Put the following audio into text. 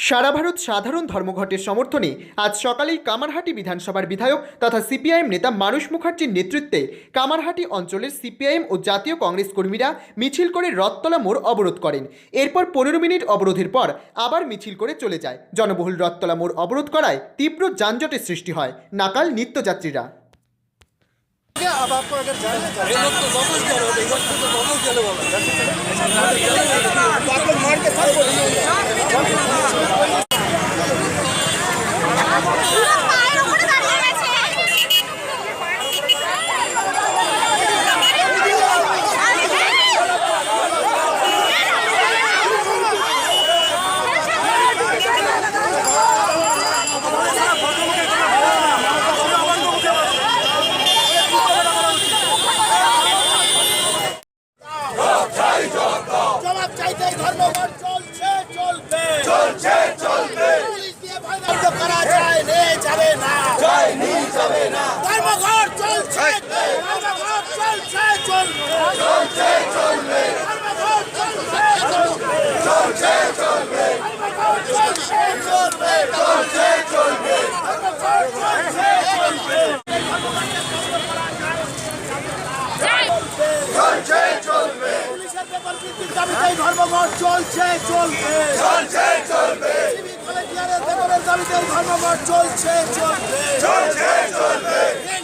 সারা ভারত সাধারণ ধর্মঘটের সমর্থনে আজ সকালেই কামারহাটি বিধানসভার বিধায়ক তথা সিপিআইএম নেতা মানস মুখার্জির নেতৃত্বে কামারহাটি অঞ্চলের সিপিআইএম ও জাতীয় কংগ্রেস কর্মীরা মিছিল করে রথতলা মোড় অবরোধ করেন এরপর পনেরো মিনিট অবরোধের পর আবার মিছিল করে চলে যায় জনবহুল রথতলা মোড় অবরোধ করায় তীব্র যানজটের সৃষ্টি হয় নাকাল নিত্যযাত্রীরা अब आपको अगर जाना चाहिए लोग तो वापस जा रहे हो इधर से तो वापस जाने वाला চলছে চলবে। পুলিশের পেপার বৃদ্ধির দাবিতে ধর্মঘট চলছে চলবে। চলছে চলবে। দাবিতে ধর্মঘট চলছে চলবে। চলছে চলবে। বুকিং